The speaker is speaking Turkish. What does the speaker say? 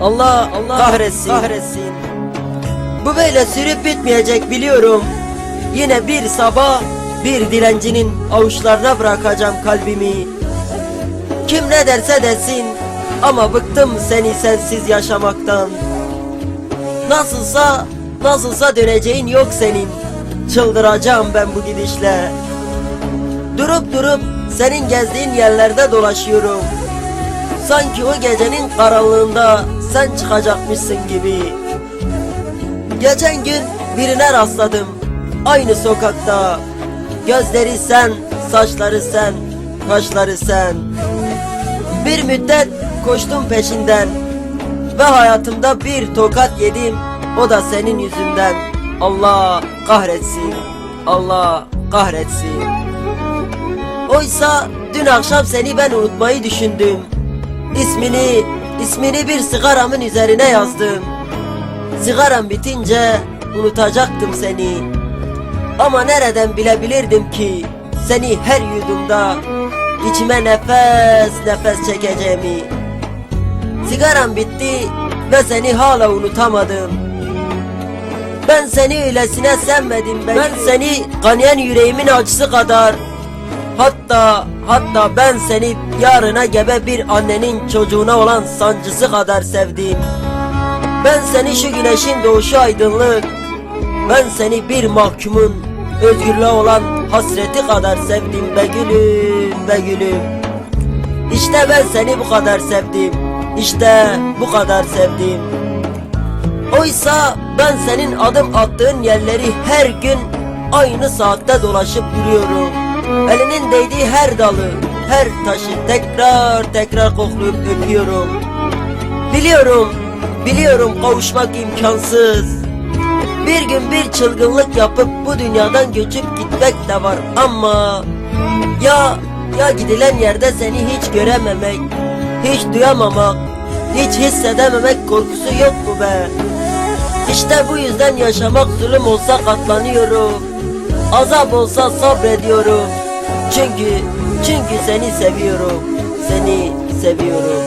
Allah Allah kahretsin. kahretsin. Bu böyle sürüp bitmeyecek biliyorum. Yine bir sabah bir dilencinin avuçlarına bırakacağım kalbimi. Kim ne derse desin ama bıktım seni sensiz yaşamaktan. Nasılsa nasılsa döneceğin yok senin. Çıldıracağım ben bu gidişle. Durup durup senin gezdiğin yerlerde dolaşıyorum. Sanki o gecenin karanlığında sen çıkacakmışsın gibi. Geçen gün birine rastladım. Aynı sokakta. Gözleri sen, saçları sen, kaşları sen. Bir müddet koştum peşinden. Ve hayatımda bir tokat yedim. O da senin yüzünden. Allah kahretsin. Allah kahretsin. Oysa dün akşam seni ben unutmayı düşündüm. İsmini, ismini bir sigaramın üzerine yazdım. Sigaram bitince unutacaktım seni. Ama nereden bilebilirdim ki seni her yudumda içime nefes nefes çekeceğimi. Sigaram bitti ve seni hala unutamadım. Ben seni öylesine sevmedim ben. Ben seni kanayan yüreğimin acısı kadar Hatta hatta ben seni yarına gebe bir annenin çocuğuna olan sancısı kadar sevdim. Ben seni şu güneşin doğuşu aydınlık. Ben seni bir mahkumun özgürlüğe olan hasreti kadar sevdim be gülüm be gülüm. İşte ben seni bu kadar sevdim. İşte bu kadar sevdim. Oysa ben senin adım attığın yerleri her gün aynı saatte dolaşıp duruyorum. Elinin değdiği her dalı, her taşı tekrar tekrar koklayıp öpüyorum. Biliyorum, biliyorum kavuşmak imkansız. Bir gün bir çılgınlık yapıp bu dünyadan göçüp gitmek de var ama ya ya gidilen yerde seni hiç görememek, hiç duyamamak, hiç hissedememek korkusu yok mu be? İşte bu yüzden yaşamak zulüm olsa katlanıyorum. Azap olsa sabrediyorum. Çünkü çünkü seni seviyorum. Seni seviyorum.